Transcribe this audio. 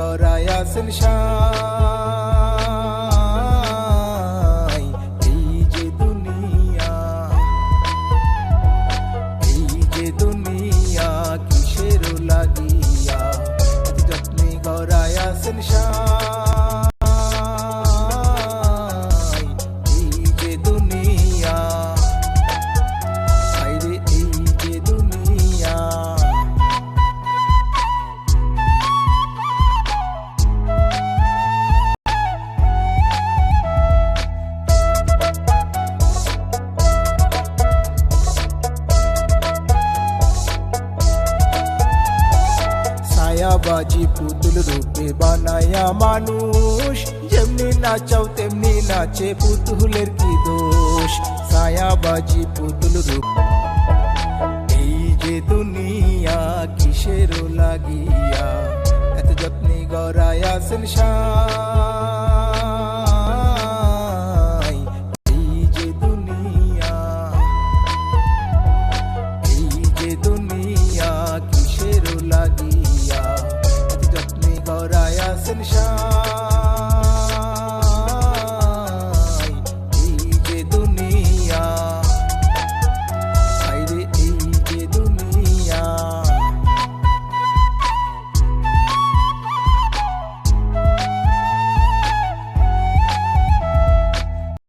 আসেন শাই এই যে দুনিয়া এই যে দুনিয়া কিসের লাগিয়া। যত্নে গড়ায় আসেন সাই। মায়াবাজি পুতুল রূপে বানায়া মানুষ। যেমনি নাচাও, তেমনি নাচে পুতুলের কি দোষ? ছায়াবাজি পুতুল রূপ। এই যে দুনিয়া কিসের লাগিয়া? এত যত্নে গড়ায় আসেন দুনিয়া, এই যে দুনিয়া